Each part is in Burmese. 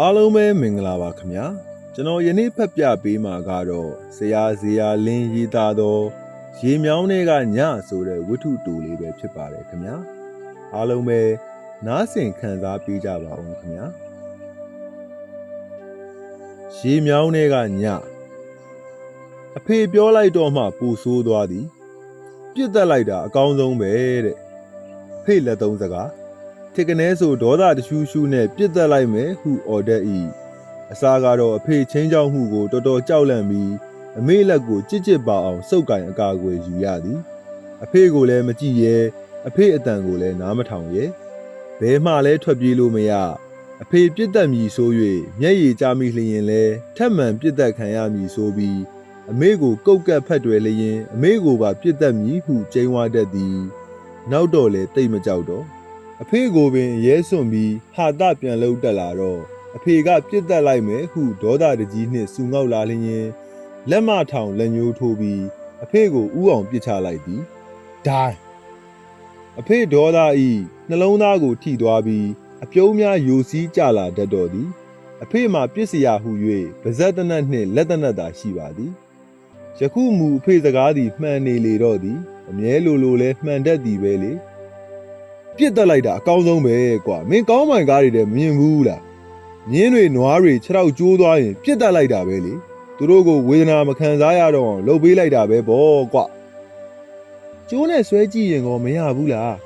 အားလုံးပဲမင်္ဂလာပါခင်ဗျာကျွန်တော်ယနေ့ဖတ်ပြပေးမှာကတော့ဆရာဇေယျလင်းရေးသားသောရေမြောင်းတွေကညဆိုတဲ့ဝတ္ထုတူလေးပဲဖြစ်ပါတယ်ခင်ဗျာအားလုံးပဲနားဆင်ခံစားပေးကြပါဦးခင်ဗျာရေမြောင်းတွေကညအဖေပြောလိုက်တော့မှပူဆိုးသွားသည်ပြစ်တက်လိုက်တာအကောင်းဆုံးပဲတဲ့ဖေ့လက်သုံးစကား ထစ်ကနေဆိုဒေါသတရှူးရှူးနဲ့ပြစ်တက်လိုက်မယ်ဟုအော်ဒက်ဤအစားကတော့အဖေချင်းချောင်းမှုကိုတော်တော်ကြောက်လန့်ပြီးအမေလက်ကိုကြစ်ကြစ်ပါအောင်စုပ်ကင်အကာအကွယ်ယူရသည် အဖေကိုလည်းမကြည့်ရဲအဖေအတန်ကိုလည်းနားမထောင်ရဲဘဲမှလည်းထွက်ပြေးလို့မရအဖေပြစ်တက်မည်ဆို၍မျက်ရည်ကျမိလျင်လဲထက်မှန်ပြစ်တက်ခံရမည်ဆိုပြီးအမေကိုကုတ်ကက်ဖက်တွယ်လျင်အမေကိုပါပြစ်တက်မည်ဟုကြိမ်ဝါတတ်သည် နောက်တော့လေတိတ်မကြောက်တော့ အဖေကိုပင်ရဲစွန့်ပြီးဟာတပြန်လှုပ်တက်လာတော့အဖေကပြစ်တက်လိုက်မယ်ဟုဒေါသတကြီးနှင့်စူငေါက်လာလျင်လက်မထောင်လက်ညှိုးထိုးပြီးအဖေကိုဥအောင်ပစ်ချလိုက်သည်ဒိုင်းအဖေဒေါသဤနှလုံးသားကိုထိသွားပြီးအပြုံးများယိုစီးကြလာတတ်တော်သည် အဖေမှာပြစ်စရာဟု၍ဗဇက်တနတ်နှင့်လက်တနတ်သာရှိပါသည်ယခုမူအဖေစကားသည်မှန်နေလေတော့သည်အမြဲလိုလိုလဲမှန်တတ်သည်ပဲလေ ပြစ်တက်လိုက်တာအကောင်းဆုံးပဲကွာမင်းကောင်းမှန်ကားတွေတည်းမမြင်ဘူးလားမြင်းတွေနွားတွေခြေထောက်ကျိုးသွားရင်ပြစ်တက်လိုက်တာပဲလေသူတို့ကိုဝေဒနာမခံစားရတော့အောင်လှုပ်ပေးလိုက်တာပဲဗောကွာကျိုးနဲ့ဆွဲကြည့်ရင်ကောမရဘူးလား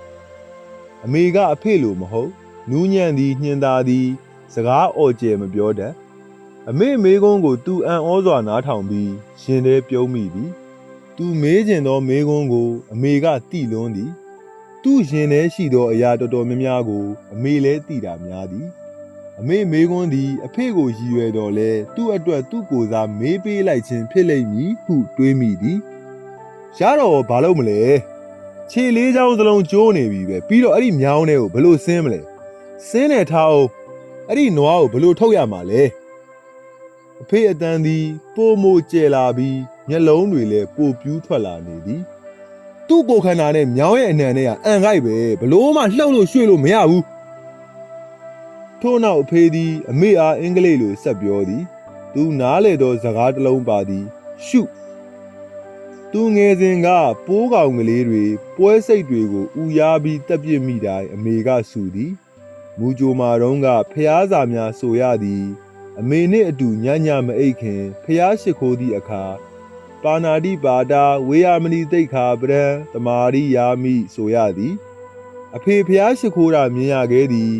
အမေကအဖေလိုမဟုတ်နူးညံ့သည်ညှင်သာသည် စကားအော်ကျယ်မပြောတတ်အမေမေကုန်းကိုသူအံ့ဩစွာနားထောင်ပြီးရှင်သေးပြုံးမိသည်သူမေးကျင်သောမေကုန်းကို အမေကတိလွန်းသည် သူ့ရင်ထဲရှိသောအရာတော်တော်များများကို အမေလည်းသိတာများသည်အမေမေခွန်းသည်အဖေကိုရည်ရွယ်တော်လဲသူ့အတွက်သူ့ကိုယ်စားမေးပေးလိုက်ခြင်းဖြစ်လိမ့်မည်ဟုတွေးမိသည်ရတော့ဘာလို့မလဲခြေလေးချောင်းစလုံးကျိုးနေပြီပဲပြီးတော့အဲ့ဒီမြောင်းထဲကိုဘလို့ဆင်းမလဲဆင်းနေထားအောင်အဲ့ဒီနွားကိုဘလို့ထုတ်ရမှာလဲအဖေအတန်သည် ပိုမိုကျဲလာပြီးမျက်လုံးတွေလည်းပိုပြူးထွက်လာနေသည် သူ့ကိုယ်ခန္ဓာနဲ့မြောင်းရဲ့အနှံနဲ့ကအန်ခိုက်ပဲဘလို့မှလှုပ်လို့ရွှေ့လို့မရဘူးထို့နောက်အဖေသည်အမေအားအင်္ဂလိပ်လိုဆက်ပြောသည် သူနားလေသောစကားတစ်လုံးပါသည်ရှုသူငယ်စဉ်ကပိုးကောင်ကလေးတွေပွဲစိတ်တွေကိုဥရားပြီးတက်ပြစ်မိတိုင်းအမေကဆူသည်မူကြိုမာတော့ကဖျားစာများဆိုရသည် အမေနှင့်အတူညညမအိတ်ခင်ဖျားရှိခိုးသည့်အခါ ပါဏာတိပါတာဝေယမဏိတိတ်ခာပရံတမာရိယာမိဆိုရသည်အဖေဖျားရှိခိုးတာမြင်ရခဲ့သည်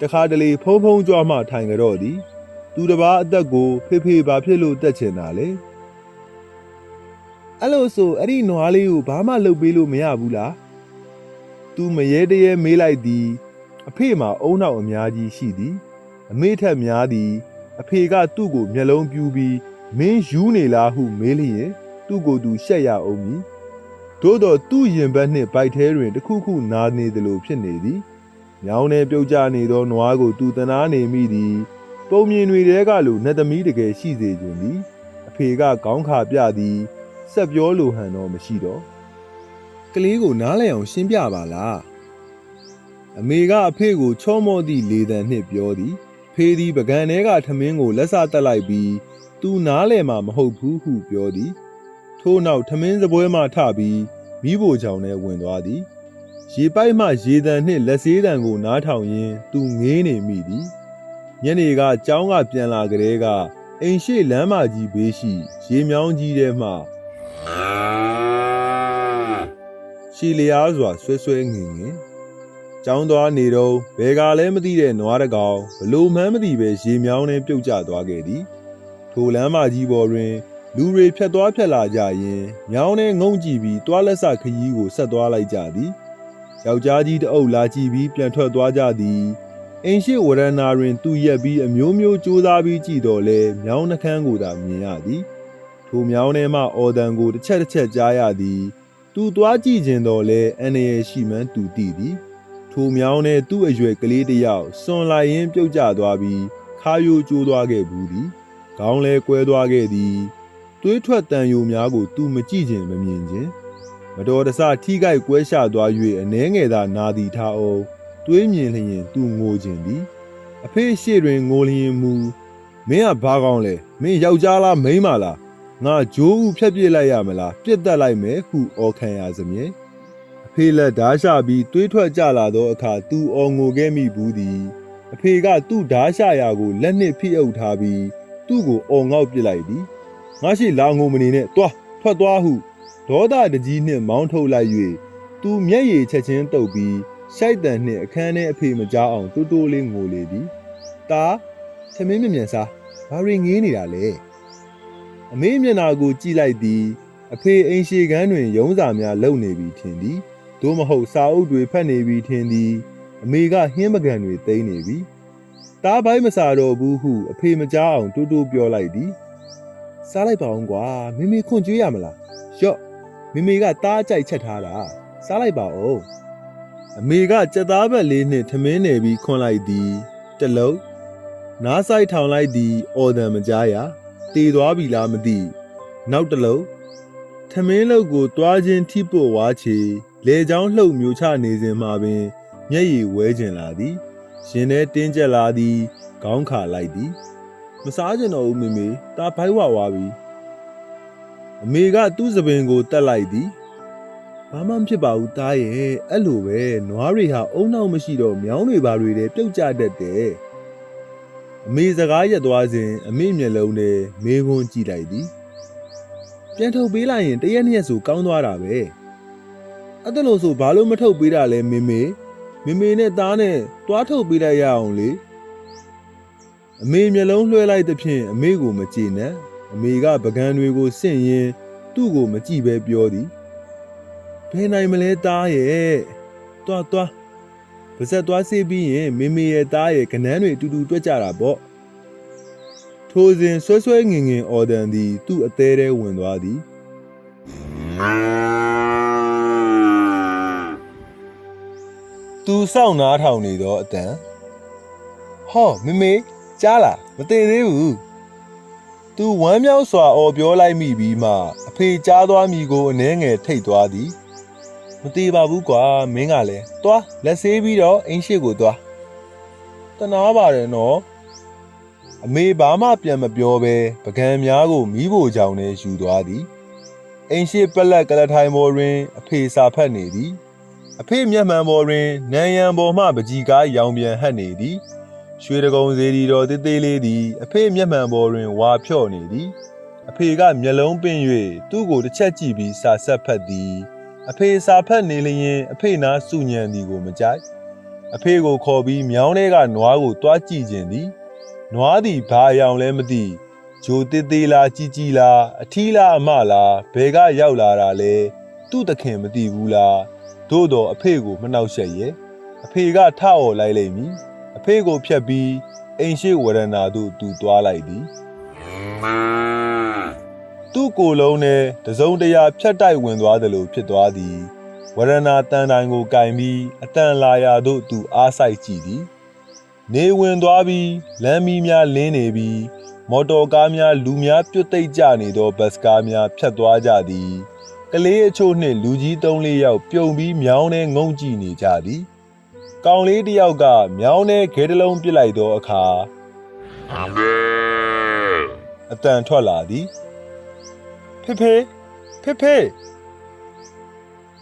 တခါတလေဖုံဖုံကြွမှထိုင်ကြတော့သည် သူတစ်ပါးအသက်ကိုဖေဖေဘာဖြစ်လို့တက်ချင်တာလဲအဲ့လိုဆိုအဲ့ဒီနွားလေးကိုဘာမှလုပ်ပေးလို့မရဘူးလားသူမရဲတရဲမေးလိုက်သည် အဖေမှာအုံနောက်အများကြီးရှိသည် အမေထက်များသည် အဖေကသူ့ကိုမျက်လုံးပြူပြီး မင်းယူနေလားဟုမေးလျင် သူ့ကိုယ်သူရှက်ရအောင်မည်သို့တော့သူ့ရင်ဘတ်နှင့်ဗိုက်ထဲတွင်တစ်ခုခုနာနေသလိုဖြစ်နေသည်ညောင်းနေပြုတ်ကျနေသောနွားကိုသူတနာနေမိသည်ပုံမြင်တွေတဲကလိုနတ်သမီးတကယ်ရှိစေခြင်းသည်အဖေကခေါင်းခါပြသည်ဆက်ပြောလိုဟန်တော့မရှိတော့ကလေးကိုနားလည်အောင်ရှင်းပြပါလားအမေကအဖေကိုချောမော့သည့်လေတံနှင့်ပြောသည်ဖေးသည်ပကံထဲကထမင်းကိုလက်စတက်လိုက်ပြီး သူနားလည်မှာမဟုတ်ဘူးဟုပြောသည် ထို့နောက်ထမင်းစပွဲမှထပြီးမိဖို့ကြောင့်လည်းဝင်သွားသည်ရေပိုက်မှရေတံနှင့်လက်ဆေးတံကိုနားထောင်ရင်းသူငေးနေမိသည်ညနေကကျောင်းကပြန်လာကြတဲ့ကအိမ်ရှိလမ်းမကြီးဘေးရှိ ရေမြောင်းကြီးထဲမှရှီလျားစွာဆွဲဆွဲငင်ငင်ကျောင်းသွားနေတော့ဘယ်ကလည်းမသိတဲ့နွားတကောင်ဘလို့မှန်းမသိပဲရေမြောင်းထဲပြုတ်ကျသွားခဲ့သည် ထိုလမ်းမကြီးပေါ်တွင် လူတွေဖြတ်သွားဖြတ်လာကြရင်မြောင်းနဲ့ငုံကြည့်ပြီးတွားလက်ဆခရီးကိုဆက်သွားလိုက်ကြသည်ယောက်ျားကြီးတအုပ်လာကြည့်ပြီးပြန်ထွက်သွားကြသည်အင်ရှိဝရဏာတွင်သူရက်ပြီးအမျိုးမျိုးစူးစမ်းပြီးကြည့်တော်လဲမြောင်းနှခမ်းကိုသာမြင်ရသည်ထိုမြောင်းထဲမှအော်တန်ကိုတစ်ချက်တစ်ချက်ကြားရသည်သူသွားကြည့်ခြင်းတော်လဲအန်ရယ်ရှိမှန်းသူသိသည်ထိုမြောင်းနဲ့သူ့အရွယ်ကလေးတစ်ယောက်စွန်လိုက်ရင်းပြုတ်ကျသွားပြီးခါယိုကျိုးသွားခဲ့ဘူးသည် ခေါင်းလဲကွဲသွားခဲ့သည်သွေးထွက်တန်ယိုများကိုသူမကြည့်ခြင်းမမြင်ခြင်းမတော်တဆထိခိုက်ကွဲရှသွား၍အနှဲငယ်သာနာသည်ထားအောင်သွေးမြင်လျင်သူငိုခြင်းသည်အဖေရှေ့တွင်ငိုလျင်မူမင်းကဘာကောင်းလဲမင်းယောက်ျားလားမိန်းမလားငါဂျိုးဦးဖြတ်ပြစ်လိုက်ရမလားပြစ်တက်လိုက်မယ်ဟုအော်ခံရစမြဲအဖေလက်ဓားရှပြီးတွေးထွက်ကြလာသောအခါသူအော်ငိုခဲ့မိဘူးသည်အဖေကသူ့ဓားရှရာကိုလက်နှင့်ဖိအုပ်ထားပြီး သူ့ကိုအော်ငေါက်ပစ်လိုက်သည်ငါရှိလာငိုမနေနဲ့တွားထွက်သွားဟုဒေါသတကြီးနှင့်မောင်းထုတ်လိုက်၍သူမျက်ရည်ချက်ချင်းတုပ်ပြီးရှိုက်တန်နှင့်အခန်းထဲအဖေမကြားအောင်တိုးတိုးလေးငိုလေသည်။တာသမင်းမြင်မြန်စားဘာရီငေးနေတာလဲ။အမေမျက်နာကိုကြည့်လိုက်သည်အဖေအိမ်ရှိကန်းတွင်ရုံးစာများလုံနေပြီထင်သည်။သို့မဟုတ်စာအုပ်တွေဖတ်နေပြီထင်သည်အမေကဟင်းပကံတွေသိမ်းနေပြီ။ တားပိုင်းမစားတော့ဘူးဟုအဖေမကြားအောင်တိုးတိုးပြောလိုက်သည်။စားလိုက်ပါအောင်ကွာမိမိခွန်ကျွေးရမလား။ရော့မိမိကတားကြိုက်ချက်ထားတာစားလိုက်ပါဦး။အမေကကြက်သားဘက်လေးနှင့်ထမင်းနယ်ပြီးခွန်လိုက်သည်တလုံးနားဆိုင်ထောင်လိုက်သည်အော်တန်မကြားရတည်သွားပြီလားမသိနောက်တစ်လုံးထမင်းလုတ်ကိုတွားခြင်းထိပို့ဝါချေလေချောင်းလှုပ်မျိုးချနေစဉ်မှာပင် မျက်ရည်ဝဲကျင်လာသည် ရင်ထဲတင်းကျပ်လာသည်ခေါင်းခါလိုက်သည်မစားကြတော့ဦးမေမေတာဖိုက်ဝဝါပြီအမေကသူ့စပင်ကိုတက်လိုက်သည်ဘာမှမဖြစ်ပါဘူးတားရဲ့အဲ့လိုပဲနွားတွေဟာအုံနောက်မရှိတော့မြောင်းတွေပါတွေလည်းပြုတ်ကျတတ်တယ်အမေစကားရက်သွားစဉ်အမေမျက်လုံးနဲ့မေးခွန်းကြည့်လိုက်သည်ပြန်ထုတ်ပေးလိုက်ရင်တရက်နှစ်ရက်ဆိုကောင်းသွားတာပဲအဲ့ဒါလို့ဆိုဘာလို့မထုတ်ပေးတာလဲမေမေ မေမေနဲ့သားနဲ့တွားထုတ်ပေးလိုက်ရအောင်လေအမေမျက်လုံးလွှဲလိုက်သဖြင့်အမေကိုမကြည့်နဲ့အမေကပကံတွေကိုဆင့်ရင်သူ့ကိုမကြည့်ပဲပြောသည်ဘယ်နိုင်မလဲသားရဲ့တွားတွားပါဇက်သွားစေးပြီးရင်မေမေရဲ့သားရဲ့ကနန်းတွေအတူတူတွက်ကြတာပေါ့ထိုစဉ်ဆွဲဆွဲငင်ငင်အော်ဒန်သည် သူ့အသေးထဲဝင်သွားသည် သူစောင့်နားထောင်နေသောအတန်ဟောမေမေကြားလားမတည်သေးဘူးသူဝမ်းမြောက်စွာအော်ပြောလိုက်မိပြီးမှအဖေကြားသွားမိကိုအနှဲငယ်ထိတ်သွားသည်မသေးပါဘူးကွာမင်းကလည်းသွားလက်ဆေးပြီးတော့အင်းရှိကိုသွားတနာပါတယ်နော်အမေဘာမှပြန်မပြောဘဲပကံများကိုမီးဖို့ကြောင်နဲ့ယူသွားသည်အင်းရှိပလက်ကလထိုင်ပေါ်တွင် အဖေစာဖတ်နေသည် အဖေမျက်မှန်ပေါ်တွင်နန်းရံပေါ်မှပကြီကားရောင်ပြန်ဟပ်နေသည်ရွှေတကုံစေတီတော်တေးသေးလေးသည်အဖေမျက်မှန်ပေါ်တွင်ဝါဖြော့နေသည်အဖေကမျက်လုံးပင့်၍သူ့ကိုတစ်ချက်ကြည့်ပြီးစာဆက်ဖတ်သည်အဖေစာဖတ်နေလျင်အဖေနာစုညံသည်ကိုမကြိုက်အဖေကိုခေါ်ပြီးမြောင်းထဲကနွားကိုတွားကြည့်ခြင်းသည်နွားသည်ဘာအယောင်လဲမသိဂျိုတေးသေးလားကြီးကြီးလားအထီးလားအမလားဘယ်ကရောက်လာတာလဲသူ့တခင်မသိဘူးလား သို့တော်အဖေကိုမနှောက်ယှက်ရဲ့အဖေကထအော်လိုက်လိမ့်မည်အဖေကိုဖြတ်ပြီးအိမ်ရှိဝရဏာသို့သူသွားလိုက်သည်သူ့ကိုယ်လုံးနဲ့တစုံတရာဖြတ်တိုက်ဝင်သွားသလိုဖြစ်သွားသည်ဝရဏတန်တိုင်ကိုကင်ပြီးအတန်လာရာသို့သူအားဆိုင်ကြည့်သည် နေဝင်သွားပြီးလမ်းမီးများလင်းနေပြီးမော်တော်ကားများလူများပြုတ်တိတ်ကြနေသောဘတ်စကားများဖြတ်သွားကြသည် ကလေးအချို့နှင့်လူကြီး၃လေးယောက်ပြုံပြီးမြောင်းထဲငုံကြည့်နေကြသည်ကောင်လေးတစ်ယောက်ကမြောင်းထဲခဲတစ်လုံးပစ်လိုက်သောအခါအတန်ထွက်လာသည်ဖေဖေဖေဖေ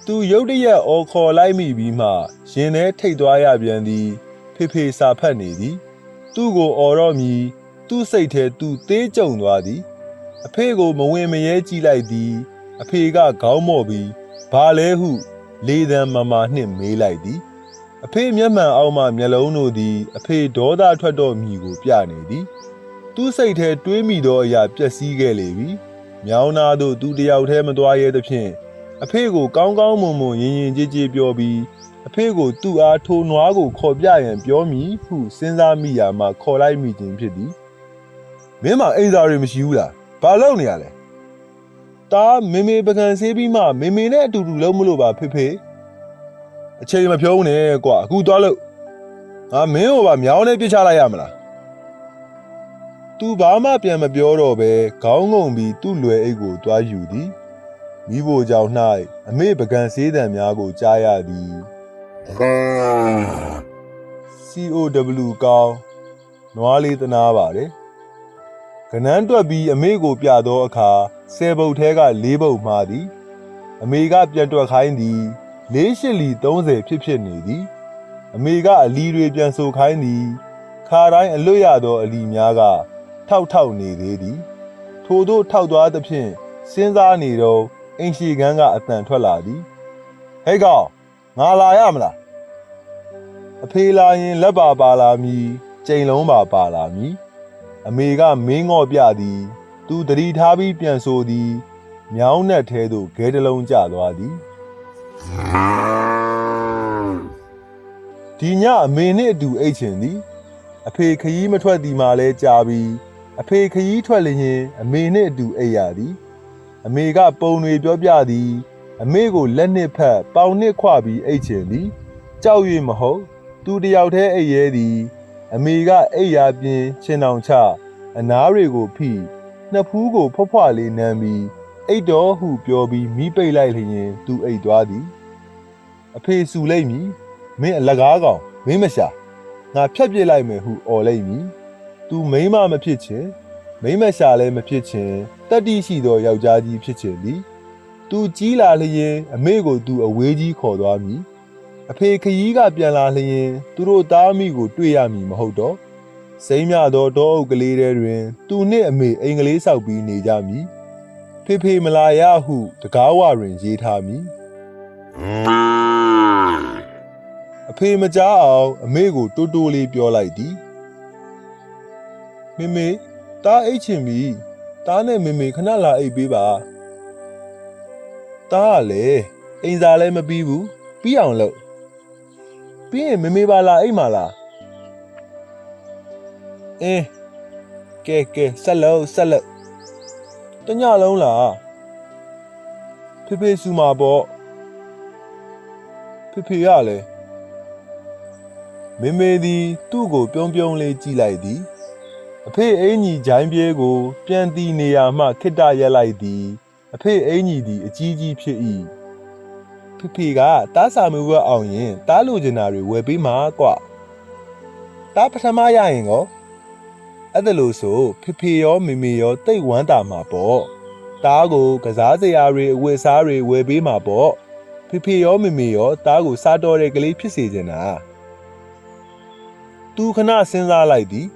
သူရုတ်တရက်အော်ခေါ်လိုက်မိပြီးမှရင်ထဲထိတ်သွားရပြန်သည်ဖေဖေစာဖတ်နေသည်သူ့ကိုအော်တော့မီသူ့စိတ်ထဲသူသေးကြုံသွားသည်အဖေကိုမဝင်မရဲကြည့်လိုက်သည် အဖေကခေါင်းမော့ပြီးဘာလဲဟု လေသံမမာနှင့်မေးလိုက်သည်အဖေမျက်မှန်အောက်မှမျက်လုံးတို့သည် အဖေဒေါသထွက်တော့မြည်ကိုပြနေသည်သူ့စိတ်ထဲတွေးမိသောအရာပျက်စီးခဲ့လေပြီမြောင်းနာတို့သူတယောက်တည်းမသွားရဲသဖြင့်အဖေကိုကောင်းကောင်းမွန်မွန်ရင်ရင်ကြည်ကြည်ပြောပြီးအဖေကိုသူ့အားထိုးနွားကိုခေါ်ပြရန်ပြောမိဟုစဉ်းစားမိရာမှခေါ်လိုက်မိခြင်းဖြစ်သည်မင်းမအိမ်သားတွေမရှိဘူးလားဘာလုပ်နေရလဲ တာမေမေပကံဆေးပြီးမှမေမေနဲ့အတူတူလုံးမလို့ပါဖေဖေအချိန်မဖြုံးနဲ့ကွာအခုသွားလို့ငါမင်းဟိုပါမြောင်းနဲ့ပြစ်ချလိုက်ရမလားသူဘာမှပြန်မပြောတော့ဘဲခေါင်းငုံပြီးသူ့လွယ်အိတ်ကိုတွားယူသည်မိဖို့ကြောင့်၌အမေပကံဆေးတံများကိုကြားရသည် COW ကောင်းနွားလေးသနာပါတယ် ကနန်းတွက်ပြီးအမေကိုပြသောအခါဆယ်ပုတ်ထဲကလေးပုတ်မှားသည်အမေကပြန်တွက်ခိုင်းသည်လေးရှစ်လီ30ဖြစ်ဖြစ်နေသည်အမေကအလီတွေပြန်ဆိုခိုင်းသည်ခါတိုင်းအလွတ်ရသောအလီများက ထောက်ထောက်နေသေးသည် ထို့သောထောက်သွားသဖြင့်စဉ်းစားနေတော့အင်ရှိကန်းကအတန်ထွက်လာသည်ဟဲ့ကောင်ငါလာရမလားအဖေလာရင်လက်ပါပါလာမည်ကြိမ်လုံးပါပါလာမည် အမေကမင်းငော့ပြသည်သူတတိထားပြီးပြန်ဆိုသည်မြောင်းနဲ့ထဲသို့ဂဲတစ်လုံးကျသွားသည်ဒီညအမေနှင့်အတူအိတ်ချင်သည် အဖေခရီးမထွက်သည်မှလည်းကြာပြီအဖေခရီးထွက်လျင် အမေနှင့်အတူအိပ်ရသည် အမေကပုံတွေပြောပြသည် အမေကိုလက်နှစ်ဖက်ပေါင်နှစ်ခွပြီးအိတ်ချင်သည်ကြောက်၍မဟုတ် သူတယောက်တည်းအိပ်ရဲသည် အမေကအိပ်ရာပြင်ခြင်တောင်ချအနားတွေကိုဖိနှစ်ဖူးကိုဖွားဖွားလေးနမ်းပြီးအိတ်တော်ဟုပြောပြီးမိပိတ်လိုက်လျင် သူအိတ်သွားသည်အဖေစုလိုက်မည်မင်းအလကားကောင်မင်းမရှာငါဖြတ်ပြစ်လိုက်မယ်ဟုអော်လိုက်မည်သူမိန်းမမဖြစ်ချင်မိန်းမရှာလည်းမဖြစ်ချင်တတ္တိရှိသောယောက်ျားကြီးဖြစ်ချင်သည်သူကြီးလာလျင်အမေကိုသူအဝေးကြီးခေါ်သွားမည် အဖေခရီးကပြန်လာလျင် သူတို့သားမိကို တွေ့ရမည်မဟုတ်တော့စိမ့်မြသောတောအုပ်ကလေးထဲတွင် သူနှင့်အမေအင်္ဂလိပ်ဆောက်ပြီးနေကြမည်ဖေဖေမလာရဟုတကားဝတွင်ရေးထားမည်အဖေမကြားအောင်အမေကိုတိုးတိုးလေးပြောလိုက်သည်မေမေတားအိတ်ချင်ပြီတားနဲ့မေမေခဏလာအိတ်ပေးပါတားကလည်းအိမ်စာလည်းမပြီးဘူးပြီးအောင်လုပ် ပြီးရင်မေမေပါလာအိတ်မှာလားအင်းကဲကဲဆက်လို့ဆက်လို့တညလုံးလားဖေဖေစုမှာပေါ့ဖေဖေကလည်းမေမေသည်သူ့ကိုပြုံးပြုံးလေးကြည့်လိုက်သည်အဖေအင်ကြီးဂျိုင်းပြဲကို ပြန်တီနေရမှခိတ္တရက်လိုက်သည် အဖေအင်ကြီးသည်အကြီးကြီးဖြစ်၏ ဖေဖေကတားစာမွေးဝက်အောင်ရင်တားလိုချင်တာတွေဝယ်ပေးမှာကွတားပထမရရင်ကောအဲ့ဒါလို့ဆိုဖေဖေရောမေမေရောတိတ်ဝမ်းတာမှာပေါ့တားကိုကစားစရာတွေအဝတ်အစားတွေဝယ်ပေးမှာပေါ့ဖေဖေရောမေမေရောတားကိုစားတော်တဲ့ကလေးဖြစ်စေချင်တာသူခဏစဉ်းစားလိုက်သည်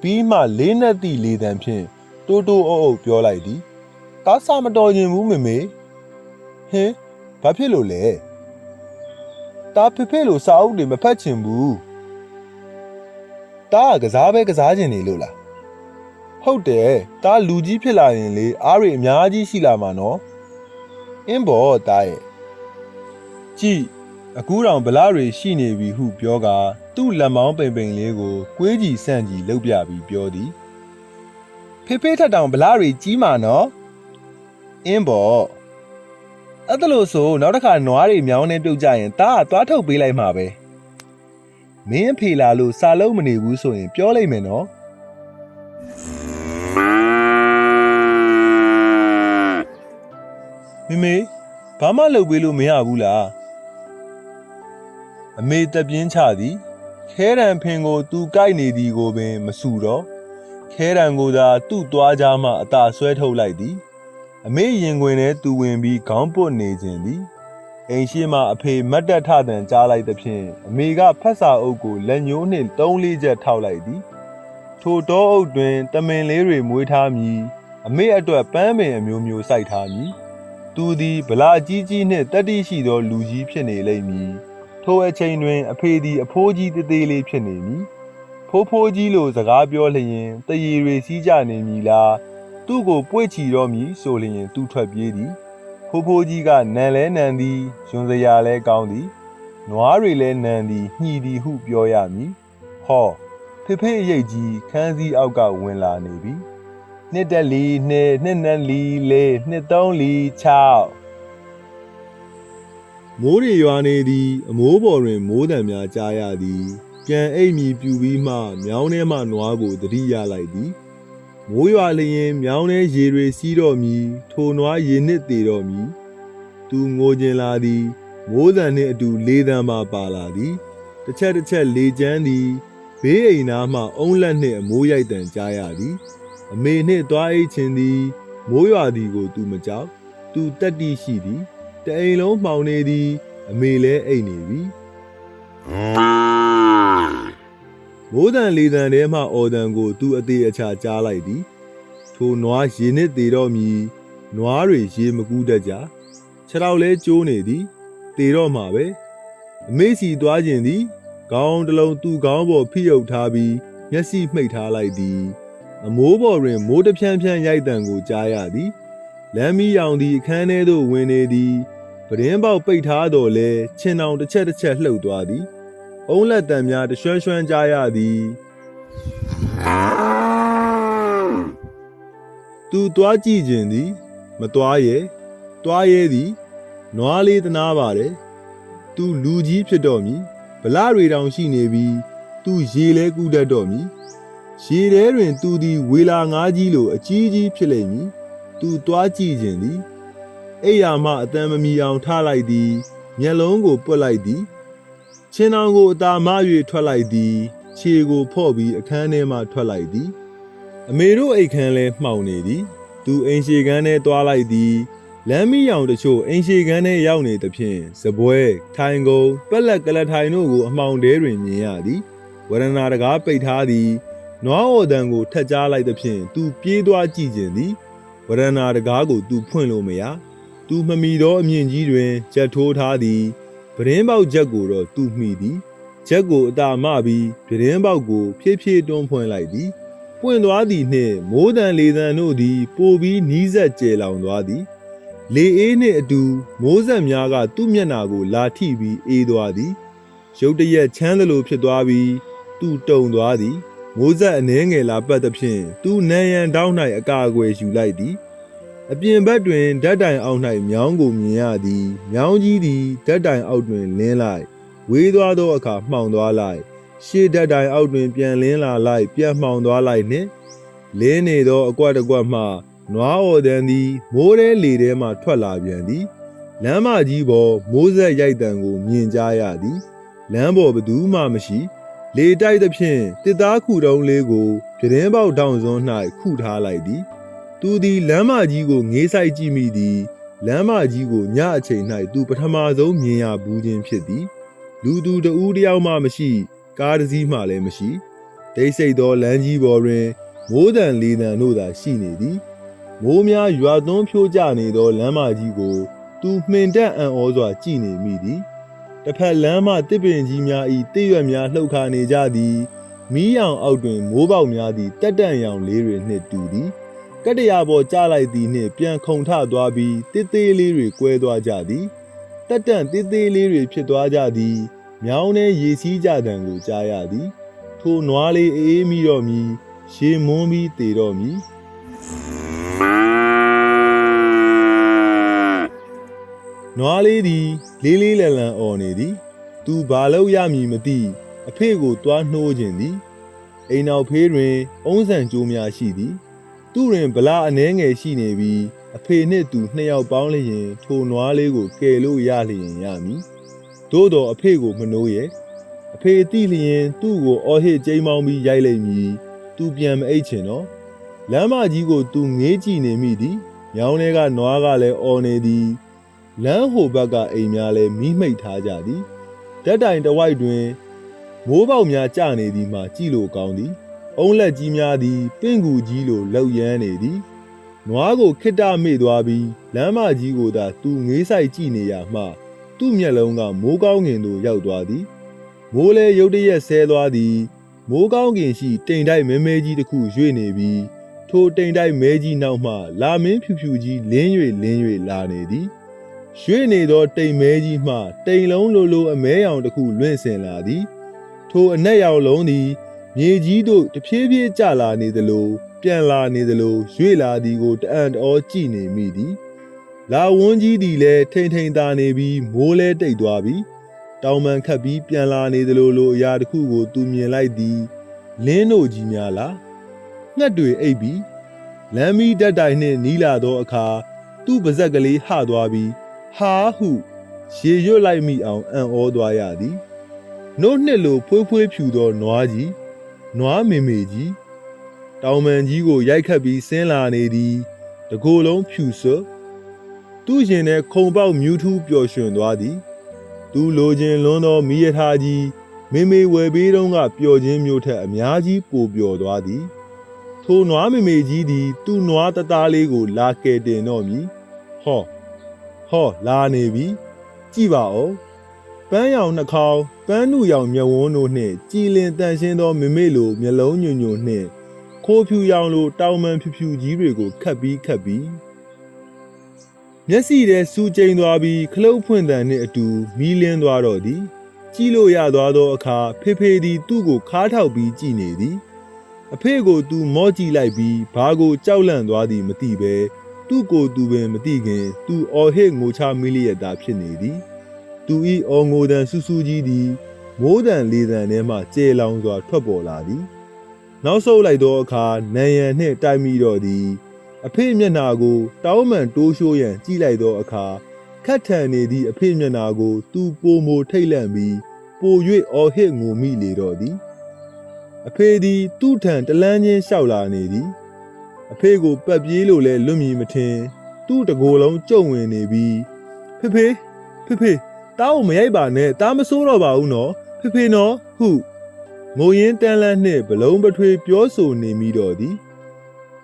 ပြီးမှလေးနဲ့တိလေးတန်းဖြင့်တိုးတိုးအုပ်အုပ်ပြောလိုက်သည်။ကားစာမတော်ခြင်းဘူးမေမေ။ဟင် ဘာဖြစ်လို့လဲ။တာဖေဖေလို့စာအုပ်တွေမဖတ်ချင်ဘူး။တာကကစားပဲကစားချင်နေလို့လား။ဟုတ်တယ်။တာလူကြီးဖြစ်လာရင်လေအားတွေအများကြီးရှိလာမှာနော်။အင်းဘောတာရဲ့။ကြည့်အခုတောင်ဗလားတွေရှိနေပြီဟုပြောကာသူ့လက်မောင်းပိန်ပိန်လေးကိုကွေးကြီးဆန့်ကြီးလှုပ်ပြပြီးပြောသည်ဖေဖေထက်တောင်ဗလားတွေကြီးမာနော်အင်းဘော အဲ့ဒါလို့ဆိုနောက်တစ်ခါနွားတွေမြောင်းနေပြုတ်ကြရင်တားကသွားထုတ်ပေးလိုက်မှာပဲမင်းအဖေလာလို့စာလုံးမနေဘူးဆိုရင်ပြောလိုက်မယ်နော်မမေဘာမှလုပ်ပေးလို့မရဘူးလားအမေတက်ပြင်းချသည်ခဲရန်ဖင်ကိုသူကြိုက်နေသည်ကိုပင်မဆူတော့ခဲရန်ကိုသာသူ့သွားကြမှအသာဆွဲထုတ်လိုက်သည် အမေရင်ခွင်ထဲသူဝင်ပြီးခေါင်းပုတ်နေခြင်းသည်အိမ်ရှိမှအဖေမတ်တက်ထတန်ကြားလိုက်သဖြင့်အမေကဖက်စာအုပ်ကိုလက်ညှိုးနှင့်သုံးလေးချက်ထောက်လိုက်သည်ထိုတောအုပ်တွင်တမင်လေးတွေမွေးထားမည်အမေအတွက်ပန်းပင်အမျိုးမျိုးစိုက်ထားမည်သူသည်ဗလာကြီးကြီးနှင့်တတိရှိသောလူကြီးဖြစ်နေလိမ့်မည်ထိုအချိန်တွင် အဖေသည်အဖိုးကြီးသေးသေးလေးဖြစ်နေမည်ဖိုးဖိုးကြီးလိုစကားပြောလျင်တရီတွေစီးကြနေမည်လား သူ့ကိုပွေ့ချီတော့မည်ဆိုလျင်သူထွက်ပြေးသည်ဖိုးဖိုးကြီးကနန်လဲနန်သည်ယွန်စရာလဲကောင်းသည်နွားတွေလဲနန်သည်ညှီသည်ဟုပြောရမည်ဟောဖေဖေအရိတ်ကြီးခန်းစည်းအောက်ကဝင်လာနေပြီနှစ်တက်လီနှစ်နှစ်နန်းလီလေးနှစ်သုံးလီ6မိုးတွေရွာနေသည်အမိုးပေါ်တွင်မိုးတံများကြားရသည်ပြန်အိပ်မီပြူပြီးမှမြောင်းထဲမှနွားကိုတတိရလိုက်သည် မိုးရွာလျင်မြောင်းထဲရေတွေစီးတော့မည်ထိုနွားရေနစ်သေးတော့မည်သူငိုကျင်လာသည်မိုးတံနှင့်အတူလေးတန်းမှပါလာသည်တစ်ချက်တစ်ချက်လေချမ်းသည်ဘေးအိမ်နားမှအုံလက်နှင့်အမိုးရိုက်တံကြားရသည်အမေနှင့်သွားအိတ်ခြင်းသည်မိုးရွာသည်ကိုသူမကြောက်သူတက်တိရှိသည်တအိမ်လုံးမှောင်နေသည် အမေလည်းအိတ်နေပြီ မိုးတန်လေတန်ထဲမှအော်တန်ကို သူအသေးအချာကြားလိုက်သည် ထိုနွားရေနစ်သေးတော့မီနွားတွေရေမကူးတတ်ကြခြေတော်လဲကျိုးနေသည်သေတော့မှာပဲအမေစီသွားခြင်းသည်ခေါင်းတစ်လုံးသူ့ခေါင်းပေါ်ဖိယုတ်ထားပြီးမျက်စိမှိတ်ထားလိုက်သည် အမိုးပေါ်တွင်မိုးတစ်ဖြန်းဖြန်းရိုက်တံကိုကြားရသည်လမ်းမီးရောင်သည်အခန်းထဲသို့ဝင်နေသည်ပဒင်းပေါက်ပိတ်ထားတော်လဲချင်းတောင်တစ်ချက်တစ်ချက်လှုပ်သွားသည် အုံးလက်တံများတရွှန်းရွှန်းကြားရသည်သူသွားကြည့်ခြင်းသည်မသွားရဲသွားရဲသည်နွားလေးသနာပါတယ်သူလူကြီးဖြစ်တော့မည်ဗလာတွေတောင်ရှိနေပြီးသူရေလဲကူးတတ်တော့မည်ရေထဲတွင်သူသည်ဝေလာငါးကြီးလိုအကြီးကြီးဖြစ်လိမ့်မည်သူသွားကြည့်ခြင်းသည်အိယာမှအတန်မမီအောင်ထားလိုက်သည်မျက်လုံးကိုပွက်လိုက်သည် ချင်းအောင်ကိုအသာမ၍ထွက်လိုက်သည်ခြေကိုဖော့ပြီးအခန်းထဲမှထွက်လိုက်သည် အမေတို့အိတ်ခမ်းလဲမှောင်နေသည် သူအိမ်ရှိကန်းထဲသွားလိုက်သည်လမ်းမီးရောင်တချို့အိမ်ရှိကန်းထဲရောက်နေသဖြင့်စပွဲထိုင်ကုန်ပက်လက်ကလထိုင်တို့ကိုအမှောင်တဲတွင်မြင်ရသည်ဝရဏတကားပိတ်ထားသည်နွားအော်တန်ကိုထက်ကြားလိုက်သဖြင့်သူပြေးသွားကြည့်ခြင်းသည်ဝရဏတကားကိုသူဖွင့်လို့မရသူမမီသောအမြင့်ကြီးတွင်ချက်ထိုးထားသည် ပရင်းပေါက်ချက်ကိုတော့သူမိသည်ချက်ကိုအတာမပြီးပရင်းပေါက်ကိုဖြည်းဖြည်းတွန်းဖွင့်လိုက်သည်ပွင့်သွားသည်နှင့်မိုးတန်လေတန်တို့သည် ပိုပြီးနီးစပ်ကျဲလောင်သွားသည်လေအေးနှင့်အတူမိုးဆက်များကသူ့မျက်နာကို လာထိပြီးအေးသွားသည်ရုတ်တရက်ချမ်းသလိုဖြစ်သွားပြီးသူတုန်သွားသည်မိုးဆက်အနှဲငယ်လာပတ်သဖြင့်သူနံရန်တောင်း၌အကာအကွယ်ယူလိုက်သည် အပြင်ဘက်တွင်ဓာတ်တိုင်အောက်၌မြောင်းကိုမြင်ရသည်မြောင်းကြီးသည်ဓာတ်တိုင်အောက်တွင်လင်းလိုက်ဝေးသွားသောအခါမှောင်သွားလိုက်ရှေ့ဓာတ်တိုင်အောက်တွင်ပြန်လင်းလာလိုက်ပြန်မှောင်သွားလိုက်နှင့်လင်းနေသောအကွက်တစ်ကွက်မှနွားအော်တန်သည်မိုးထဲလေထဲမှထွက်လာပြန်သည်လမ်းမကြီးပေါ်မိုးဆက်ရိုက်တံကိုမြင်ကြရသည်လမ်းပေါ်ဘသူမှမရှိလေတိုက်သဖြင့်တစ်သားခုတုံးလေးကိုပြတင်းပေါက်တောင်စွန်း၌ခုထားလိုက်သည် သူသည်လမ်းမကြီးကိုငေးဆိုင်ကြည့်မိသည်လမ်းမကြီးကိုညအချိန်၌သူပထမဆုံးမြင်ရဘူးခြင်းဖြစ်သည်လူသူတဦးတယောက်မှမရှိ ကားတစ်စီးမှလည်းမရှိဒိတ်စိတ်သောလမ်းကြီးပေါ်တွင်မိုးတန်လေတန်တို့သာရှိနေသည်မိုးများရွာသွန်းဖြိုးကျနေသောလမ်းမကြီးကို သူမှင်တက်အံ့ဩစွာကြည့်နေမိသည်တစ်ဖက်လမ်းမှတစ်ပင်ကြီးများ၏တည့်ရွက်များလှုပ်ခါနေကြသည်မီးရောင်အောက်တွင်မိုးပေါက်များသည်တက်တန့်ရောင်လေးတွေနှင့်တူသည် ကတ္တရာပေါ်ကျလိုက်သည်နှင့်ပြန်ခုန်ထသွားပြီးတစ်သေးလေးတွေကွဲသွားကြသည်တက်တန့်တစ်သေးလေးတွေဖြစ်သွားကြသည်မြောင်းထဲရေစီးကြတံကိုကြားရသည် ထိုနွားလေးအေးမိတော့မီရေမွန်းပြီးတေတော့မီနွားလေးသည် လေးလေးလံလံអော်နေသည် သူဘာလို့ရမည်မသိအဖေကိုတွားနှိုးခြင်းသည်အိမ်နောက်ဖေးတွင် အုံးဆန်ကြိုးများရှိသည် သူတွင်ဗလာအနှဲငယ်ရှိနေပြီးအဖေနှင့်သူနှစ်ယောက်ပေါင်းလျင် ထိုနွားလေးကိုကယ်လို့ရလျင်ရမည်သို့တော်အဖေကိုမနှိုးရဲ့အဖေတိလျင် သူ့ကိုအော်ဟစ်ကြိမ်းမောင်းပြီးရိုက်လိုက်မည်သူပြန်မအိတ်ချင်တော့လမ်းမကြီးကိုသူငေးကြည့်နေမိသည်ညောင်းထဲကနွားကလည်းအော်နေသည်လမ်းဟိုဘက်ကအိမ်များလည်းမိမိတ်ထားကြသည်ဓာတ်တိုင်တစ်ဝိုက်တွင်မိုးပေါက်များကျနေသည်မှကြည့်လို့ကောင်းသည် အုံးလက်ကြီးများသည်ပင့်ကူကြီးလိုလှုပ်ရမ်းနေသည်နွားကိုခိတ္တမေ့သွားပြီးလမ်းမကြီးကိုသာသူငေးဆိုင်ကြည့်နေရမှ သူ့မျက်လုံးကမိုးကောင်းငင်သို့ရောက်သွားသည်မိုးလဲရုတ်တရက်ဆဲသွားသည်မိုးကောင်းကင်ရှိတိမ်တိုက်မဲမဲကြီးတစ်ခုရွေ့နေပြီးထိုတိမ်တိုက်မဲကြီးနောက်မှ လာမင်းဖြူဖြူကြီးလင်း၍လင်း၍လာနေသည်ရွေ့နေသောတိမ်မဲကြီးမှတိမ်လုံးလိုလိုအမဲရောင်တစ်ခုလွင့်ဆင်လာသည် ထိုအနက်ရောင်လုံးသည် မြေကြီးသို့တဖြည်းဖြည်းကျလာနေသလိုပြန်လာနေသလိုရွေ့လာသည်ကိုတအံ့တော်ကြည့်နေမိသည်လာဝန်းကြီးသည်လည်းထိန်ထိန်သာနေပြီးမိုးလဲတိတ်သွားပြီးတောင်ပန်ခတ်ပြီးပြန်လာနေသလိုလိုအရာတစ်ခုကိုသူမြင်လိုက်သည်လင်းတို့ကြီးများလားငှက်တွေအိပ်ပြီးလမ်းမီးတက်တိုင်နှင့်နီးလာသောအခါသူ့ပါဇက်ကလေးဟသွားပြီးဟာဟုရေရွတ်လိုက်မိအောင်အံ့ဩသွားရသည်နို့နှစ်လိုဖွေးဖွေးဖြူသောနွားကြီး နွားမေမေကြီးတောင်မန်ကြီးကိုရိုက်ခတ်ပြီးဆင်းလာနေသည်တကိုယ်လုံးဖြူစွတ်သူ့ရင်ထဲခုံပေါက်မြူးထူးပျော်ရွှင်သွားသည် သူလိုချင်လွန်းသောမိရထားကြီးမေမေဝယ်ပေးတော့ကပျော်ခြင်းမျိုးထက်အများကြီးပိုပျော်သွားသည် ထိုနွားမေမေကြီးသည် သူ့နွားတသားလေးကို လာကယ်တင်တော့မည်ဟောဟောလာနေပြီကြည့်ပါဦးပန်းရောင်နှာခေါင်း ပန်းနုရောင်မျက်ဝန်းတို့နှင့်ကြည်လင်တန်ရှင်းသောမေမေလိုမျက်လုံးညွညွနှင့်ခိုးဖြူရောင်လိုတောင်ပန်ဖြူဖြူကြီးတွေကိုခတ်ပြီးခတ်ပြီးမျက်စိထဲစူးကျိန်သွားပြီးခလုတ်ဖွင့်တန်နှင့်အတူမီးလင်းသွားတော့သည်ကြည့်လို့ရသွားသောအခါဖေဖေသည်သူ့ကိုခါးထောက်ပြီးကြည့်နေသည်အဖေကိုသူမော့ကြည့်လိုက်ပြီးဘာကိုကြောက်လန့်သွားသည်မသိပဲသူ့ကိုသူပင်မသိခင် သူအော်ဟစ်ငိုချမိလျက်သာဖြစ်နေသည် သူဤအော်ငိုတန်ဆူဆူကြီးသည်မိုးတန်လေတန်ထဲမှကျေလောင်စွာထွက်ပေါ်လာသည်နောက်ဆုတ်လိုက်သောအခါနံရံနှင့်တိုက်မိတော့သည်အဖေမျက်နာကို တောင်းမှန်တိုးရှိုးရန်ကြည့်လိုက်သောအခါခတ်ထန်နေသည့်အဖေမျက်နာကို သူပိုမိုထိတ်လန့်ပြီးပို၍အော်ဟစ်ငိုမိလေတော့သည်အဖေသည် သူ့ထံတလန်းချင်းလျှောက်လာနေသည်အဖေကိုပတ်ပြေးလို့လဲလွတ်မီမထင် သူ့တကိုယ်လုံးကြုံဝင်နေပြီးဖေဖေဖေဖေ တားကိုမရိုက်ပါနဲ့တားမစိုးတော့ပါဘူးနော်ဖေဖေနော်ဟုငိုရင်းတန်းလန်းနှင့်ဘလုံးပထွေပြောဆိုနေမိတော့သည်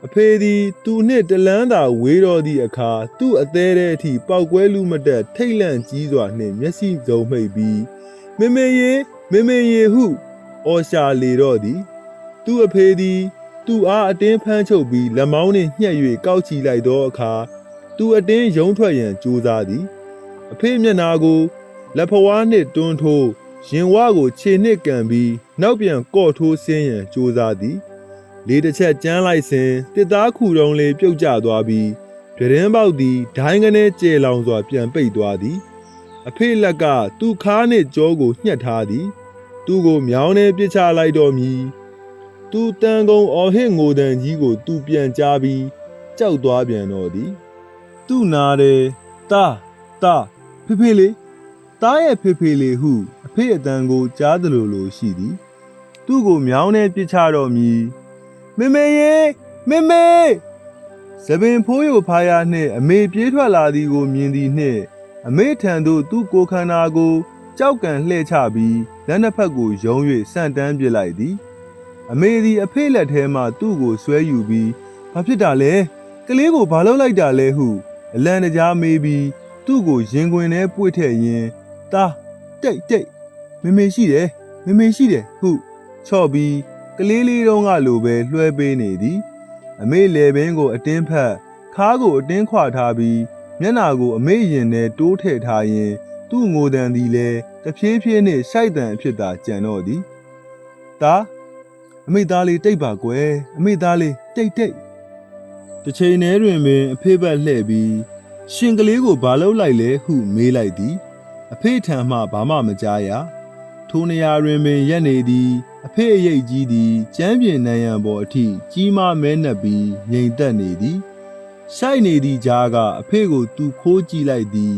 အဖေသည်သူနှင့်တလန်းသာဝေးတော်သည့်အခါသူ့အသေးတဲ့အထိပောက်ကွဲလူမတက်ထိတ်လန့်ကြီးစွာနှင့်မျက်စိစုံမိတ်ပြီးမေမေရေမေမေရေဟုအော်ရှာလေတော့သည်သူ့အဖေသည် သူ့အားအတင်းဖမ်းချုပ်ပြီးလက်မောင်းနှင့်ညှက်၍ကောက်ချီလိုက်သောအခါသူအတင်းယုံထွက်ရန်ကြိုးစားသည် အဖေမျက်နာကို လက်ဖွားနှင့်တွန်းထိုးရင်ဝါကိုခြေနှင့်ကန်ပြီးနောက်ပြန်ကော့ထိုးဆင်းရန်ကြိုးစားသည်လေတစ်ချက်ကျန်းလိုက်စဉ်တစ်သားခုတုံးလေးပြုတ်ကျသွားပြီးပြတင်းပေါက်သည်ဒိုင်းကနေကျေလောင်စွာပြန်ပိတ်သွားသည် အဖေလက်ကသူ့ခါးနှင့်ကြောကိုညှက်ထားသည် သူ့ကိုမြောင်းနေပစ်ချလိုက်တော်မူသူတန်ကုံအော်ဟစ်ငိုတန်ကြီးကိုသူပြန်ကြားပြီးကြောက်သွားပြန်တော့သည် သူ့နာတယ်တာတာဖေဖေလေး တားရဲ့ဖေဖေလေးဟု အဖေအတန်ကိုကြားသလိုလိုရှိသည် သူ့ကိုမြောင်းနေပစ်ချတော်မူမေမေရေမေမေသပင်ဖိုးရဖားရနှင့်အမေပြေးထွက်လာသည်ကိုမြင်သည်နှင့် အမေထံသို့သူ့ကိုယ်ခန္ဓာကိုကြောက်ကန်လှဲ့ချပြီးလက်နှစ်ဖက်ကိုယုံ၍ဆန့်တန်းပစ်လိုက်သည် အမေသည်အဖေလက်ထဲမှသူ့ကိုဆွဲယူပြီးဘာဖြစ်တာလဲကလေးကိုဘာလုပ်လိုက်တာလဲဟု အလံတကြားမေးပြီးသူ့ကိုရင်ခွင်ထဲပွေ့ထည့်ရင်း တာတိတ်တိတ်မေမေရှိတယ်မေမေရှိတယ်ဟုချော့ပြီးကလေးလေးတုံးကလိုပဲလွှဲပေးနေသည်အမေလေပင်ကိုအတင်းဖက်ခါးကိုအတင်းခွာထားပြီးမျက်နာကိုအမေရင်ထဲတိုးထည့်ထားရင် သူ့ငိုတန်သည်လည်းတဖြည်းဖြည်းနှင့်ရှိုက်တန်အဖြစ်သာကြံတော့သည်။ဒါအမေသားလေးတိတ်ပါကွယ်အမေသားလေးတိတ်တိတ်တစ်ချိန်တည်းတွင်ပင်အဖေဘက်လှည့်ပြီးရှင်ကလေးကိုဘာလုပ်လိုက်လဲဟုမေးလိုက်သည် အဖေထံမှဘာမှမကြားရထိုနေရာတွင်ပင်ရက်နေသည် အဖေအရိတ်ကြီးသည်ကျမ်းပြင်နံရံပေါ်အထိကြီးမားမဲနှက်ပြီးငြိမ်သက်နေသည်ရှိုက်နေသည့်ကြားကအဖေကိုသူခိုးကြည့်လိုက်သည်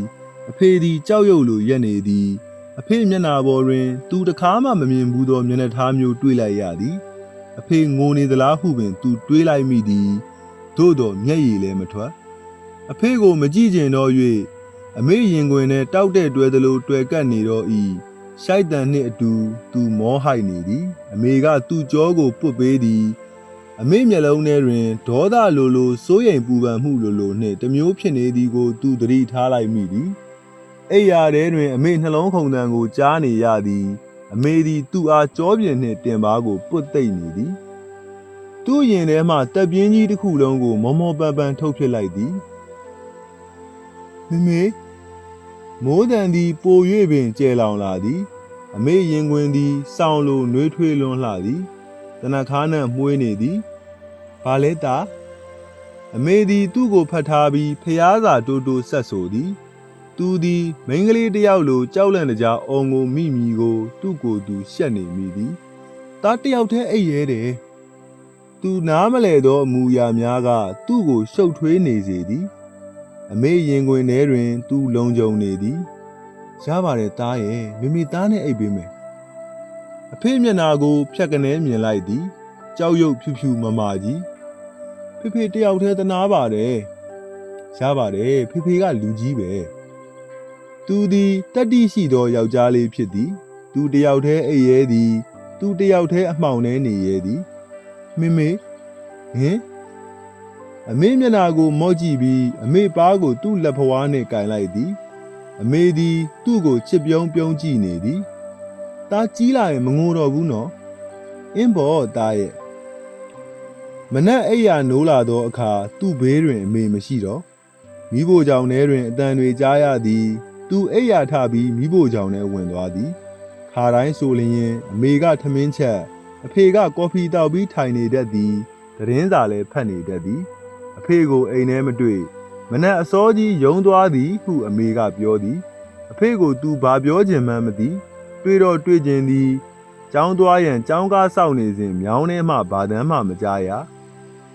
အဖေသည်ကြောက်ရွံ့လိုရက်နေသည် အဖေမျက်နာပေါ်တွင် သူတခါမှမမြင်ဘူးသောမျက်နှာသားမျိုးတွေ့လိုက်ရသည် အဖေငိုနေသလားဟုပင်သူတွေးလိုက်မိသည်သို့တော်မျက်ရည်လည်းမထွက်အဖေကိုမကြည့်ကျင်တော့၍ အမေရင်ခွင်ထဲတောက်တဲ့တွဲသလိုတွဲကပ်နေတော့ဤရှိုက်တန်နှင့်အတူသူမောဟိုက်နေသည်အမေကသူ့ကြောကိုပုတ်ပေးသည်အမေမျက်လုံးထဲတွင်ဒေါသလိုလိုစိုးရိမ်ပူပန်မှုလိုလိုနှင့်တမျိုးဖြစ်နေသည်ကိုသူသတိထားလိုက်မိသည်အိယာထဲတွင် အမေနှလုံးခုန်တန်ကိုကြားနေရသည်အမေသည်သူ့အားကြောပြင်းနှင့်တင်ပါကိုပုတ်သိမ့်နေသည်သူ့ရင်ထဲမှတက်ပြင်းကြီးတစ်ခုလုံးကိုမောမောပန်းပန်းထုတ်ဖြစ်လိုက်သည် မမေမိုးတန်သည်ပို၍ပင်ကျဲလောင်လာသည် အမေရင်ခွင်သည်စောင်းလိုနှွေးထွေးလွန်းလှသည်တနခါနှံ့မှုေးနေသည်ဘာလဲတာအမေသည်သူ့ကိုဖတ်ထားပြီးဖျားစာတိုးတိုးဆက်ဆိုသည် သူသည်မိန်းကလေးတစ်ယောက်လိုကြောက်လန့်တကြားအော်ငိုမိမိကို သူ့ကိုယ်သူရှက်နေမိသည်တားတစ်ယောက်တည်းအိပ်ရဲတယ်သူနားမလဲသောအမူအရာများက သူ့ကိုရှုပ်ထွေးနေစေသည် အမေရင်ခွင်ထဲတွင် သူလုံခြုံနေသည်ရပါတယ်တားရဲ့မိမိသားနဲ့အိပ်ပေးမယ်အဖေမျက်နာကို ဖြတ်ကနေမြင်လိုက်သည်ကြောက်ရွံ့ဖြူဖြူမမာကြီးဖေဖေတယောက်တည်းတနာပါတယ်ရပါတယ်ဖေဖေကလူကြီးပဲသူသည်တတ္တိရှိသောယောက်ျားလေးဖြစ်သည် သူတယောက်တည်းအိပ်ရဲသည် သူတယောက်တည်းအမှောင်ထဲနေရဲသည်မေမေဟင် အမေမျက်နာကိုမော့ကြည့်ပြီးအမေပါးကိုသူ့လက်ဖွားနှင့်ကင်လိုက်သည် အမေသည်သူ့ကိုချစ်ပြုံးပြုံးကြည့်နေသည်။ตาကြီးလာရင်မငိုတော့ဘူးနော်။အင်းဘောตาရဲ့မနက်အိယာနိုးလာသောအခါသူ့ဘေးတွင်အမေမရှိတော့မိဖို့ကြောင့်ထဲတွင်အတန်တွေကြားရသည်သူအိယာထပြီးမိဖို့ကြောင့်ထဲဝင်သွားသည်ခါတိုင်းဆိုလျင်အမေကထမင်းချက်အဖေကကော်ဖီတောက်ပြီးထိုင်နေတတ်သည်သတင်းစာလည်းဖတ်နေတတ်သည် အဖေကိုအိမ်ထဲမတွေ့မနက်အစောကြီးယုံသွားသည်ဟုအမေကပြောသည် အဖေကိုသူဘာပြောခြင်းမှန်းမသိတွေ့တော့တွေ့ခြင်းသည်ကျောင်းသွားရန်ကျောင်းကားစောင့်နေစဉ်မြောင်းထဲမှဘာတမ်းမှမကြားရ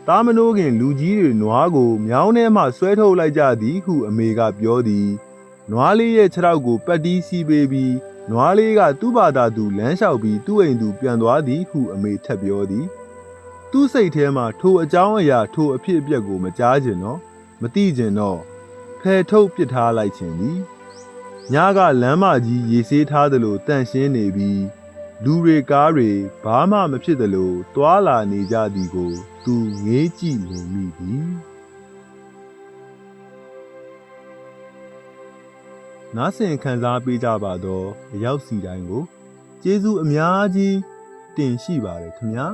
တားမနိုးခင်လူကြီးတွေနွားကိုမြောင်းထဲမှဆွဲထုတ်လိုက်ကြသည်ဟုအမေကပြောသည်နွားလေးရဲ့ခြေထောက်ကိုပတ်တီးစီးပေးပြီးနွားလေးကသူ့ဘာသာသူလမ်းလျှောက်ပြီးသူ့အိမ်သူပြန်သွားသည်ဟုအမေထပ်ပြောသည် သူ့စိတ်ထဲမှာထိုအကြောင်းအရာထိုအဖြစ်အပျက်ကိုမကြားခြင်းတော့မတိကျင်တော့ဖယ်ထုတ်ပစ်ထားလိုက်ခြင်းသည်ညကလမ်းမကြီးရေဆေးထားသလိုတန့်ရှင်းနေပြီးလူတွေကားတွေဘာမှမဖြစ်သလိုတွာလာနေကြသည်ကို သူငေးကြည့်နေမိသည်နားဆင်ခံစားပေးကြပါတော့အရောက်စီတိုင်းကိုကျေးဇူးအများကြီးတင်ရှိပါတယ်ခင်ဗျာ